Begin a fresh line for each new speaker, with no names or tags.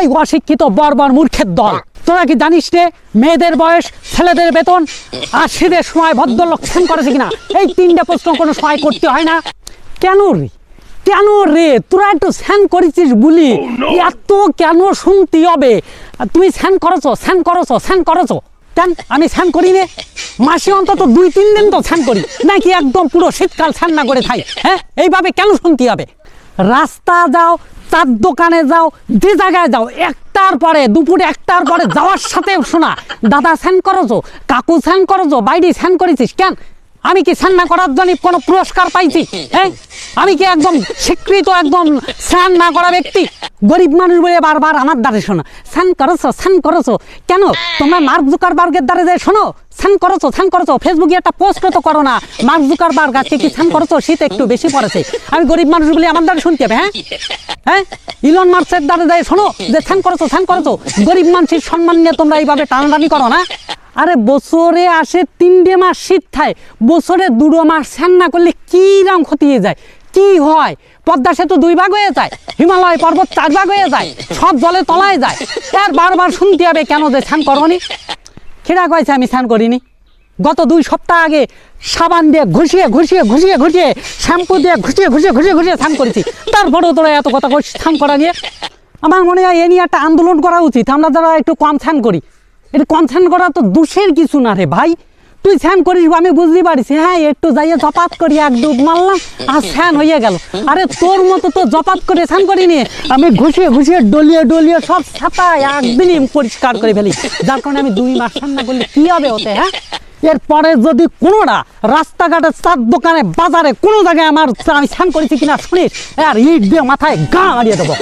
এই অশিক্ষিত বর্বর মূর্খের দল। তোরা কি জানিস রে মেয়েদের বয়স ছেলেদের বেতন? আর শীতের সময় ভদ্রলোক স্নান করেছে কিনা? এই তিনটে প্রশ্ন কোনো সময় করতে হয় না। কেন রে? কেন রে? তোরা একটু স্যান করেছিস বলি। এত কেন শুনতে হবে? তুই স্যান করেছ স্যান করেছ স্যান করেছ। কেন? আমি স্যান করি রে মাসে অন্তত দুই তিন দিন তো স্যান করি। নাকি একদম পুরো শীতকাল স্যান না করে থাই হ্যাঁ? এইভাবে কেন শুনতে হবে? রাস্তা যাও চার দোকানে যাও, যে জায়গায় যাও, একটার পরে, দুপুরে একটার পরে যাওয়ার সাথে শোনা। দাদা স্যান করেছ, কাকু স্যান করেছ বাইরে স্যান করেছিস কেন? আমি কি স্যান না করার জন্য কোনো পুরস্কার পাইছি? হ্যাঁ? আমি কি একদম স্বীকৃত একদম স্নান না করা ব্যক্তি? গরিব মানুষ বলে বারবার আমার দ্বারে শোনো। স্নান করেছ স্নান করেছ। কেন? তোমরা মার্ক জুকারবার্গের দ্বারে যায় শোনো, স্নান করেছ স্নান করেছ। ফেসবুকে একটা পোস্ট তো করো না, মার্ক জুকারবার্গ আজকে কি স্নান করেছ? শীত একটু বেশি পড়েছে। আমি গরিব মানুষ বলে আমার দ্বারে শুনতে হবে হ্যাঁ? হ্যাঁ? ইলন মার্কসের দ্বারে যায় শোনো, যে স্নান করেছ স্নান করেছ, গরিব মানুষের সম্মান নিয়ে তোমরা এইভাবে টানাটানি করো না? আরে বছরে আসে তিনটে মাস শীত থাকে, বছরে দুটো মাস স্নান না করলে কি রকম ক্ষতি হয়ে যায়? কি হয়? পদ্মা সেতু দুই ভাগ হয়ে যায়, হিমালয় পর্বত চার ভাগ হয়ে যায়, সব জলে তলায় যায়। আর বারবার শুনতে হবে কেন যে স্নান করনি? খেরা কয়েছে আমি স্নান করিনি। গত দুই সপ্তাহ আগে সাবান দিয়ে ঘুষিয়ে ঘুষিয়ে ঘুষিয়ে ঘুষিয়ে, শ্যাম্পু দিয়ে ঘুষিয়ে ঘুষিয়ে ঘুষিয়ে ঘুষিয়ে স্নান করেছি। তারপরেও তোরা এত কথা কইস স্নান করা নিয়ে? আমার মনে হয় এ নিয়ে একটা আন্দোলন করা উচিত। আমরা যারা একটু কম স্নান করি এটা কম স্নান করা তো দোষের কিছু না রে ভাই। তুই স্নান করিস, আমি বুঝতে পারিস। হ্যাঁ একটু যাইয়ে জপাত করি, এক ডুব মারলাম, আর স্নান হয়ে গেল। আরে তোর মতো তো জপাত করে স্নান করিনি। আমি ঘুষিয়ে ঘুষিয়ে ডলিয়ে ডলিয়ে সব ছাপায় একদিনই পরিষ্কার করে ফেলি। যার কারণে আমি দুই মাস স্নান না করলে কি হবে ওতে হ্যাঁ? এরপরে যদি কোনোটা রাস্তাঘাটে চার দোকানে, বাজারে কোনো জায়গায় আমার আমি স্নান করেছি কিনা শুনিস আর ইট দিয়ে মাথায় গা মারিয়ে দেবো।